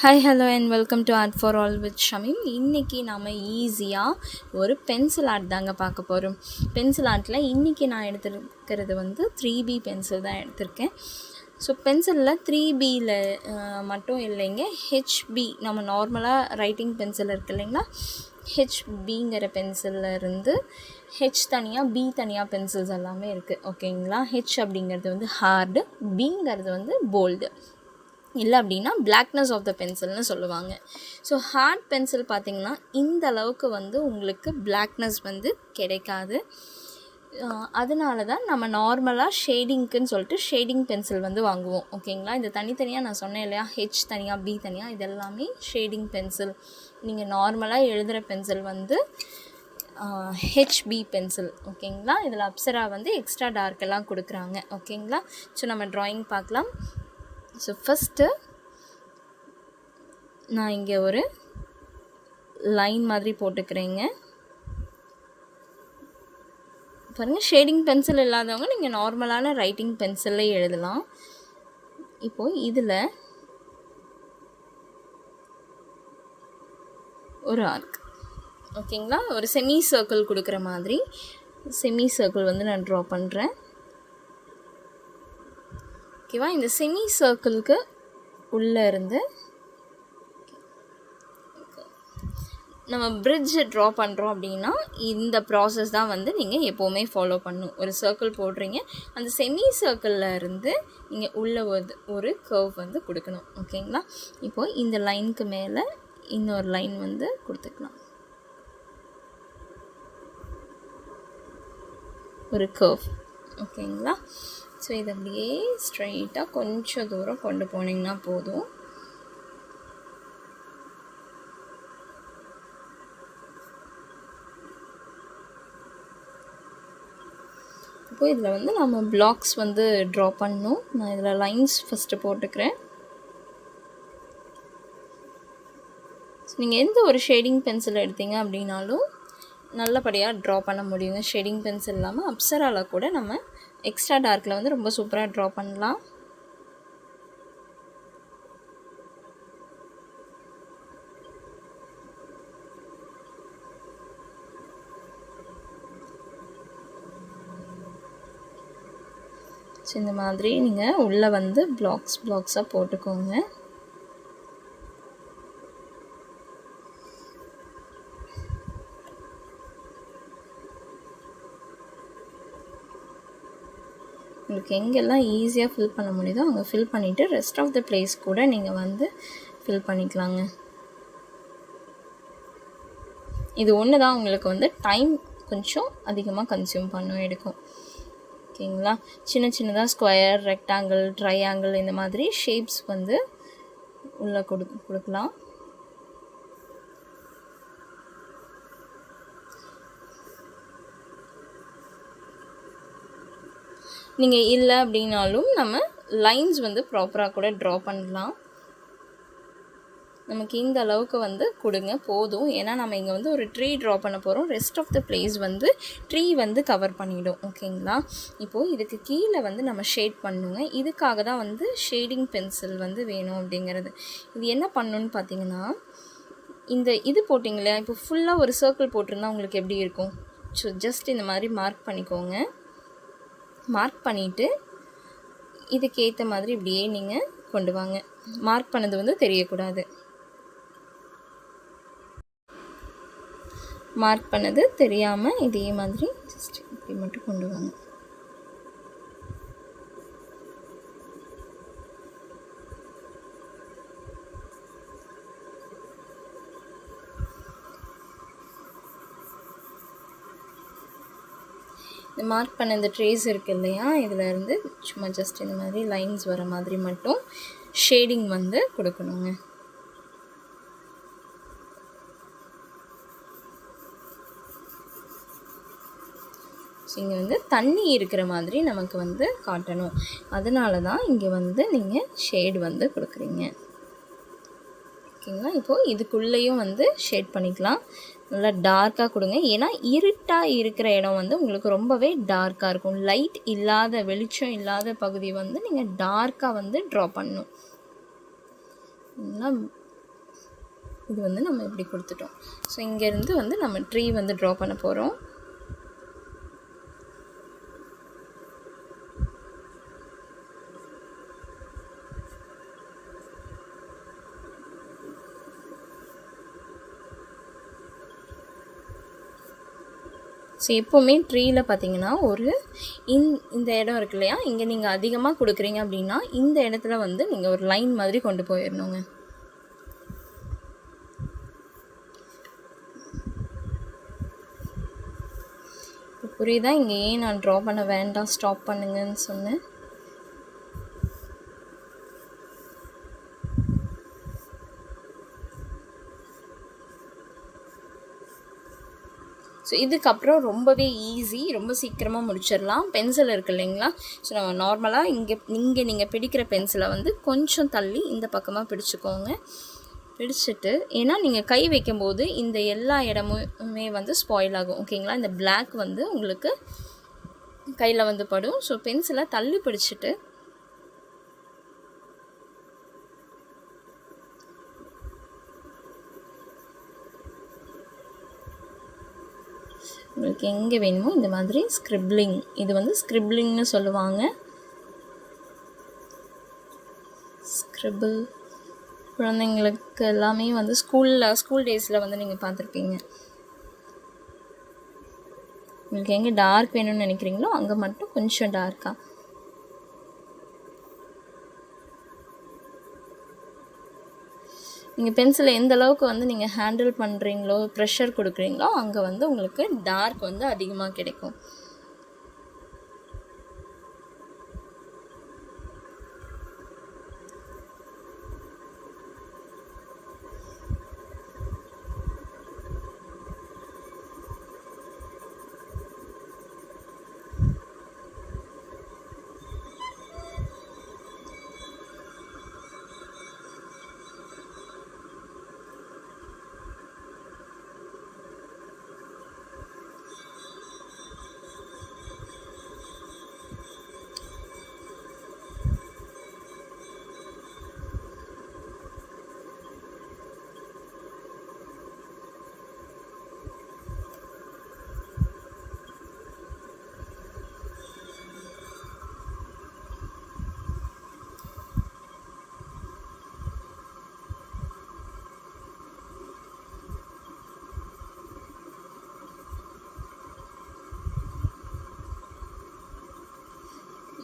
Hi hello and welcome to art for all with Shameem இன்றைக்கி நாம் ஈஸியாக ஒரு பென்சில் ஆர்ட் தாங்க பார்க்க போகிறோம் பென்சில் ஆர்ட்டில் இன்றைக்கி நான் எடுத்திருக்கிறது வந்து த்ரீ பி பென்சில் தான் எடுத்திருக்கேன். ஸோ பென்சிலில் த்ரீ பியில் மட்டும் இல்லைங்க. ஹெச்பி நம்ம நார்மலாக ரைட்டிங் பென்சில் இருக்கு இல்லைங்களா? ஹெச்பிங்கிற பென்சிலில் இருந்து ஹெச் தனியாக பி தனியாக பென்சில்ஸ் எல்லாமே இருக்குது ஓகேங்களா ஹெச் அப்படிங்கிறது வந்து ஹார்டு பிங்கிறது வந்து போல்டு இல்லை அப்படின்னா பிளாக்னஸ் ஆஃப் த பென்சில்னு சொல்லுவாங்க. ஸோ ஹார்ட் பென்சில் பார்த்திங்கன்னா இந்த அளவுக்கு வந்து உங்களுக்கு பிளாக்னஸ் வந்து கிடைக்காது. அதனால தான் நம்ம நார்மலாக ஷேடிங்க்குன்னு சொல்லிட்டு ஷேடிங் பென்சில் வந்து வாங்குவோம். ஓகேங்களா இந்த தனித்தனியாக நான் சொன்னேன் இல்லையா? ஹெச் தனியாக பி தனியாக இது எல்லாமே ஷேடிங் பென்சில் நீங்கள் நார்மலாக எழுதுகிற பென்சில் வந்து ஹெச்பி பென்சில் ஓகேங்களா இதில் அப்சரா வந்து எக்ஸ்ட்ரா டார்க்கெல்லாம் கொடுக்குறாங்க. ஓகேங்களா ஸோ நம்ம ட்ராயிங் பார்க்கலாம். ஸோ ஃபஸ்ட்டு நான் இங்கே ஒரு லைன் மாதிரி போட்டுக்கிறேங்க. பாருங்கள் ஷேடிங் பென்சில் இல்லாதவங்க நீங்கள் நார்மலான ரைட்டிங் பென்சில்லே எழுதலாம். இப்போது இதில் ஒரு ஆர்க் ஓகேங்களா ஒரு செமி சர்க்கிள் கொடுக்குற மாதிரி. செமி சர்க்கிள் வந்து நான் ட்ரா பண்ணுறேன் ஓகேவா? இந்த செமி சர்க்கிளுக்கு உள்ளே இருந்து நம்ம பிரிட்ஜை ட்ரா பண்ணுறோம் அப்படின்னா இந்த ப்ராசஸ் தான் வந்து நீங்கள் எப்போவுமே ஃபாலோ பண்ணணும். ஒரு சர்க்கிள் போடுறீங்க. அந்த செமி சர்க்கிளில் இருந்து நீங்கள் உள்ள ஒரு ஒரு கர்வ் வந்து கொடுக்கணும். ஓகேங்களா? இப்போது இந்த லைனுக்கு மேலே இன்னொரு லைன் வந்து கொடுத்துக்கலாம். ஒரு கர்வ் ஓகேங்களா? ஸோ இது அப்படியே ஸ்ட்ரைட்டாக கொஞ்சம் தூரம் கொண்டு போனீங்கன்னா போதும். இப்போ இதில் வந்து நம்ம பிளாக்ஸ் வந்து ட்ரா பண்ணணும். நான் இதில் லைன்ஸ் ஃபஸ்ட்டு போட்டுக்கிறேன். நீங்கள் எந்த ஒரு ஷேடிங் பென்சில் எடுத்தீங்க அப்படின்னாலும் நல்லபடியாக ட்ரா பண்ண முடியுங்க. ஷேடிங் பென்சில் இல்லாமல் அப்சராவில் கூட நம்ம எக்ஸ்ட்ரா டார்க்கில் வந்து ரொம்ப சூப்பராக ட்ரா பண்ணலாம். ஸோ இந்த மாதிரி நீங்கள் உள்ளே வந்து பிளாக்ஸ் பிளாக்ஸாக போட்டுக்கோங்க. உங்களுக்கு எங்கெல்லாம் ஈஸியாக ஃபில் பண்ண முடியுதோ அங்கே ஃபில் பண்ணிவிட்டு ரெஸ்ட் ஆஃப் த பிளேஸ் கூட நீங்கள் வந்து ஃபில் பண்ணிக்கலாங்க. இது ஒன்று தான் உங்களுக்கு வந்து டைம் கொஞ்சம் அதிகமாக கன்சியூம் பண்ணும் எடுக்கும். ஓகேங்களா? சின்ன சின்னதாக ஸ்கொயர் ரெக்டாங்கிள் ட்ரையாங்கிள் இந்த மாதிரி ஷேப்ஸ் வந்து உள்ளே கொடு கொடுக்கலாம். நீங்கள் இல்லை அப்படின்னாலும் நம்ம லைன்ஸ் வந்து ப்ராப்பராக கூட ட்ரா பண்ணலாம். நமக்கு இந்த அளவுக்கு வந்து கொடுங்க போதும். ஏன்னா நம்ம இங்கே வந்து ஒரு ட்ரீ ட்ரா பண்ண போகிறோம் ரெஸ்ட் ஆஃப் த பிளேஸ் வந்து ட்ரீ வந்து கவர் பண்ணிவிடும் ஓகேங்களா இப்போது இதுக்கு கீழே வந்து நம்ம ஷேட் பண்ணுங்க. இதுக்காக தான் வந்து ஷேடிங் பென்சில் வந்து வேணும் அப்படிங்கிறது. இது என்ன பண்ணணுன்னு பார்த்தீங்கன்னா இந்த இது போட்டிங்களே இப்போ ஃபுல்லாக ஒரு சர்க்கிள் போட்டிருந்தா உங்களுக்கு எப்படி இருக்கும்? ஸோ ஜஸ்ட் இந்த மாதிரி மார்க் பண்ணிக்கோங்க. மார்க் பண்ணிவிட்டு இதுக்கு ஏற்ற மாதிரி இப்படியே நீங்கள் கொண்டு வாங்க. மார்க் பண்ணது வந்து தெரியக்கூடாது. மார்க் பண்ணது தெரியாமல் இதே மாதிரி ஜஸ்ட் இப்படி மட்டும் கொண்டு வாங்க. மார்க் பண்ண இந்த ட்ரேஸ் இருக்குது இல்லையா? இதில் இருந்து சும்மா ஜஸ்ட் இந்த மாதிரி லைன்ஸ் வர மாதிரி மட்டும் ஷேடிங் வந்து கொடுக்கணுங்க. இங்கே வந்து தண்ணி இருக்கிற மாதிரி நமக்கு வந்து காட்டணும். அதனால தான் இங்கே வந்து நீங்கள் ஷேடு வந்து கொடுக்குறீங்க. ஓகேங்களா? இப்போது இதுக்குள்ளேயும் வந்து ஷேட் பண்ணிக்கலாம். நல்லா டார்க்காக கொடுங்க. ஏன்னா இருட்டாக இருக்கிற இடம் வந்து உங்களுக்கு ரொம்பவே டார்க்காக இருக்கும். லைட் இல்லாத வெளிச்சம் இல்லாத பகுதி வந்து நீங்கள் டார்க்காக வந்து ட்ரா பண்ணணும். இது வந்து நம்ம இப்படி கொடுத்துட்டோம். ஸோ இங்கேருந்து வந்து நம்ம ட்ரீ வந்து ட்ரா பண்ண போகிறோம் ஸோ எப்போவுமே ட்ரீயில் பார்த்தீங்கன்னா ஒரு இந் இந்த இடம் இருக்கு இல்லையா? இங்கே நீங்கள் அதிகமாக கொடுக்குறீங்க அப்படின்னா இந்த இடத்துல வந்து நீங்கள் ஒரு லைன் மாதிரி கொண்டு போயிடணுங்க புரியுதா? இங்கே ஏன் நான் ட்ரா பண்ண வேண்டாம் ஸ்டாப் பண்ணுங்கன்னு சொன்னேன். இதுக்கப்புறம் ரொம்பவே ஈஸி ரொம்ப சீக்கிரமாக முடிச்சிடலாம். பென்சில் இருக்கு இல்லைங்களா? ஸோ நம்ம நார்மலாக இங்கே இங்கே நீங்கள் பிடிக்கிற பென்சிலை வந்து கொஞ்சம் தள்ளி இந்த பக்கமாக பிடிச்சிக்கோங்க. பிடிச்சிட்டு ஏன்னா நீங்கள் கை வைக்கும்போது இந்த எல்லா இடமுமே வந்து ஸ்பாயில் ஆகும். ஓகேங்களா இந்த பிளாக் வந்து உங்களுக்கு கையில் வந்து படும். ஸோ பென்சிலை தள்ளி பிடிச்சிட்டு உங்களுக்கு எங்கே வேணுமோ இந்த மாதிரி ஸ்கிரிப்ளிங் இது வந்து ஸ்க்ரிப்ளிங்னு சொல்லுவாங்க. ஸ்க்ரிபிள் குழந்தைங்களுக்கு எல்லாமே வந்து ஸ்கூலில் ஸ்கூல் டேஸில் வந்து நீங்கள் பார்த்துருப்பீங்க. உங்களுக்கு எங்கே டார்க் வேணும்னு நினைக்கிறீங்களோ அங்கே மட்டும் கொஞ்சம் டார்க்காக நீங்கள் பென்சிலை எந்த அளவுக்கு வந்து நீங்கள் ஹேண்டில் பண்ணுறீங்களோ ப்ரெஷர் கொடுக்குறீங்களோ அங்கே வந்து உங்களுக்கு டார்க் வந்து அதிகமாக கிடைக்கும்.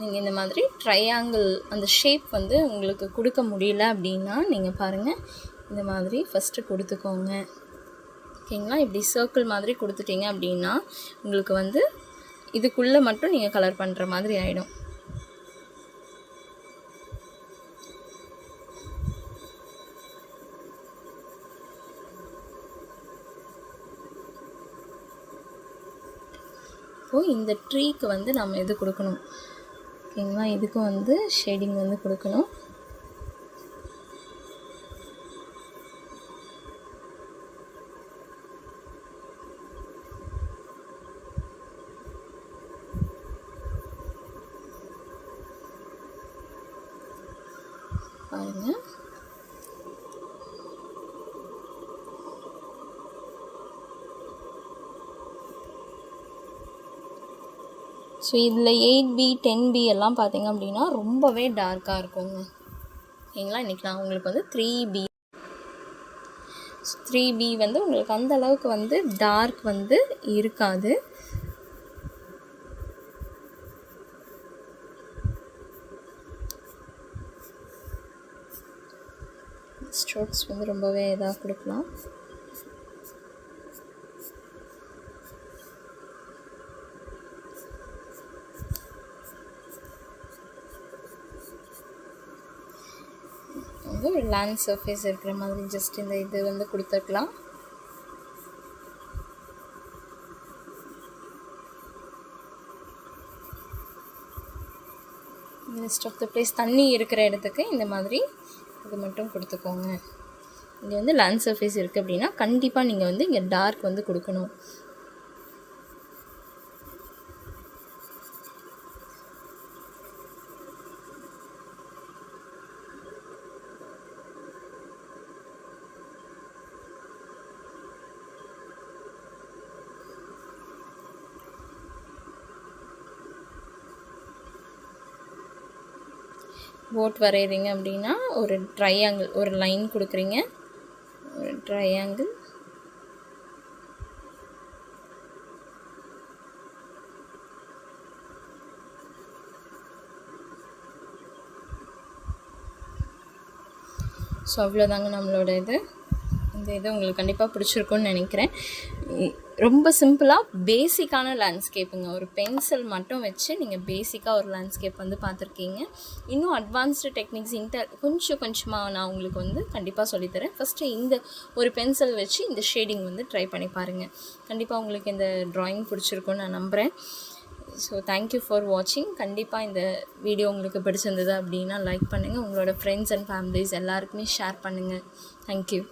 நீங்கள் இந்த மாதிரி ட்ரையாங்கிள் அந்த ஷேப் வந்து உங்களுக்கு கொடுக்க முடியல அப்படின்னா நீங்கள் பாருங்கள் இந்த மாதிரி ஃபஸ்ட்டு கொடுத்துக்கோங்க. ஓகேங்களா? இப்படி சர்க்கிள் மாதிரி கொடுத்துட்டீங்க அப்படின்னா உங்களுக்கு வந்து இதுக்குள்ளே மட்டும் நீங்கள் கலர் பண்ணுற மாதிரி ஆகிடும் இப்போது இந்த ட்ரீக்கு வந்து நம்ம இது கொடுக்கணும்? ஓகேங்களா? இதுக்கும் வந்து ஷேடிங் வந்து கொடுக்கணும். பாருங்க. ஸோ இதில் எயிட் பி டென் பி எல்லாம் பார்த்தீங்க அப்படின்னா ரொம்பவே டார்க்காக இருக்குங்க. ஓகேங்களா இன்றைக்கி நான் உங்களுக்கு வந்து த்ரீ பி த்ரீ பி வந்து உங்களுக்கு அந்த அளவுக்கு வந்து டார்க் வந்து இருக்காது. ஸ்ட்ரோக்ஸ் வந்து ரொம்பவே இதாக கொடுக்கலாம். வந்து ஒரு லேண்ட் சர்ஃபேஸ் இருக்கிற மாதிரி ஜஸ்ட் இந்த இது வந்து கொடுத்துருக்கலாம். ரெஸ்ட் ஆஃப் த பிளேஸ் தண்ணி இருக்கிற இடத்துக்கு இந்த மாதிரி இது மட்டும் கொடுத்துக்கோங்க. இங்கே வந்து லேண்ட் சர்ஃபேஸ் இருக்குது அப்படின்னா கண்டிப்பாக நீங்கள் வந்து இங்கே டார்க் வந்து கொடுக்கணும். போட் வரைகிறீங்க அப்படின்னா ஒரு ட்ரையாங்கிள் ஒரு லைன் கொடுக்குறீங்க. ஒரு ட்ரையாங்கிள் ஸோ அவ்வளோதாங்க நம்மளோட இது. இந்த இது உங்களுக்கு கண்டிப்பாக பிடிச்சிருக்குன்னு நினைக்கிறேன். ரொம்ப சிம்பிளாக பேசிக்கான லேண்ட்ஸ்கேப்புங்க ஒரு பென்சில் மட்டும் வச்சு நீங்கள் பேசிக்காக ஒரு லேண்ட்ஸ்கேப் வந்து பார்த்துருக்கீங்க. இன்னும் அட்வான்ஸ்டு டெக்னிக்ஸ் இன்டர் கொஞ்சம் கொஞ்சமாக நான் உங்களுக்கு வந்து கண்டிப்பாக சொல்லித்தரேன். ஃபஸ்ட்டு இந்த ஒரு பென்சில் வச்சு இந்த ஷேடிங் வந்து ட்ரை பண்ணி பாருங்கள் கண்டிப்பாக உங்களுக்கு இந்த ட்ராயிங் பிடிச்சிருக்கும்னு நான் நம்புகிறேன் ஸோ தேங்க்யூ ஃபார் வாட்சிங் கண்டிப்பாக இந்த வீடியோ உங்களுக்கு பிடிச்சிருந்தது அப்படின்னா லைக் பண்ணுங்கள் உங்களோட ஃப்ரெண்ட்ஸ் அண்ட் ஃபேமிலிஸ் எல்லாருக்குமே ஷேர் பண்ணுங்கள் தேங்க்யூ